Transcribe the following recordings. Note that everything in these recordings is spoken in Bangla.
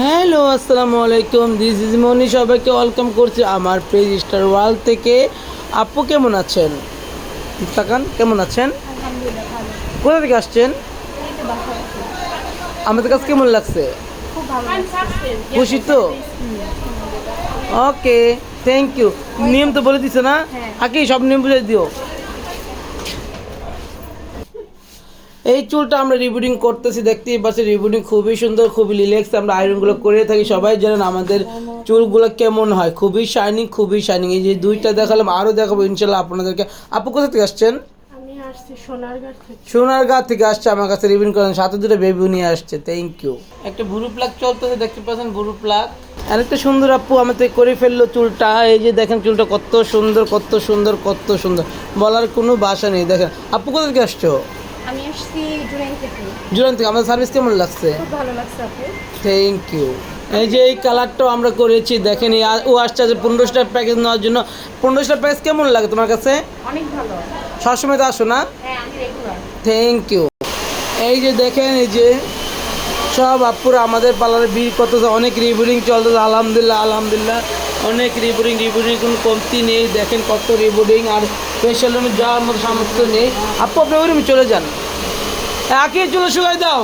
হ্যালো আসসালামু আলাইকুম। দিস ইজ মনি সবাইকে ওয়েলকাম করছি আমার পেজ স্টার ওয়ার্ল্ড থেকে। আপু কেমন আছেন? তাকান কেমন আছেন? কোথা থেকে আসছেন। আমাদের কাছে কেমন লাগছে। খুশি তো? ওকে থ্যাংক ইউ নিয়ম তো বলে দিছে না? হ্যাঁ। আগে সব নিয়ম বুঝে দিও। এই চুলটা আমরা রিবুটিং করতেছি দেখতেই পাচ্ছি রিবুটিং খুবই সুন্দর খুবই রিল্যাক্স আমরা আয়রনগুলো করে থাকি। সবাই জানেন আমাদের চুলগুলো কেমন হয় খুবই শাইনিং খুবই শাইনিং এই যে দুইটা দেখালাম আরও দেখাবো ইনশাল্লাহ আপনাদেরকে। আপু কোথা থেকে আসছেন? সোনারগাঁ থেকে। আসছে আমার কাছে রিবিন করেন সাথে দুটো নিয়ে আসছে থ্যাংক ইউ একটা ভুরু চলতেছে দেখতে পাচ্ছেন ভুরু প্লাগ আর একটা সুন্দর আপু আমাদের করে ফেলল চুলটা। এই যে দেখেন চুলটা কত সুন্দর কত সুন্দর কত সুন্দর। বলার কোনো বাসা নেই দেখেন। আপু কোথা থেকে আসছো? আমি আসছি জুরাইন থেকে জুরাইন থেকে আমাদের সার্ভিস কেমন লাগছে? খুব ভালো লাগছে আপু থ্যাংক ইউ এই যে এই কালারটাও আমরা করেছি দেখেন ও আসছে যে পনেরোশটা প্যাকেজ নেওয়ার জন্য। পনেরোশোটা প্যাকেজ কেমন লাগে তোমার কাছে? অনেক ভালো। সবসময় তো আসো না? থ্যাংক ইউ এই যে দেখেন এই যে সব আপুরা আমাদের পার্লারে বিল করতেছে অনেক রিবোরিং চলতেছে, আলহামদুলিল্লাহ আলহামদুলিল্লাহ। অনেক রিবোরিং রিবোরিং কোনো কমতি নেই, দেখেন কত রিবোরিং আর ফেশিয়াল রুমে যাওয়ার মতো সামর্থ্য নেই। আপু, আপনি ওই রুমে চলে যান। একে চলে শুকাই দাও।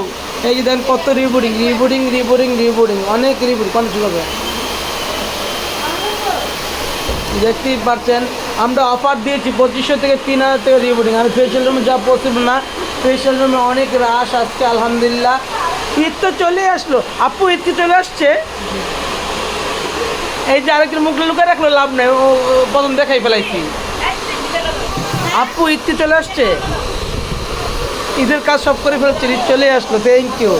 এই যে দেখেন কত রিবোরিং রিবোরিং রিবোরিং রিবোরিং অনেক রিবোরিং কোন শুকাবে? দেখতেই পারছেন আমরা অফার দিয়েছি পঁচিশশো থেকে তিন হাজার টাকা রিবোর্ডিং আর ফেশিয়াল রুমে যা পসিবল না ফেশিয়াল রুমে অনেক রাশ আসছে, আলহামদুলিল্লাহ। ঈদ তো চলে আসলো। আপু, ঈদ কি চলে আসছে? এই যে আরেকজন মুখ লুকে রাখল, লাভ নেই। ও প্রথম দেখাই ফেলাইছি। আপু, ঈদ কি চলে আসছে? ঈদের কাজ সব করে ফেলছে ঈদ চলে আসলো। Thank you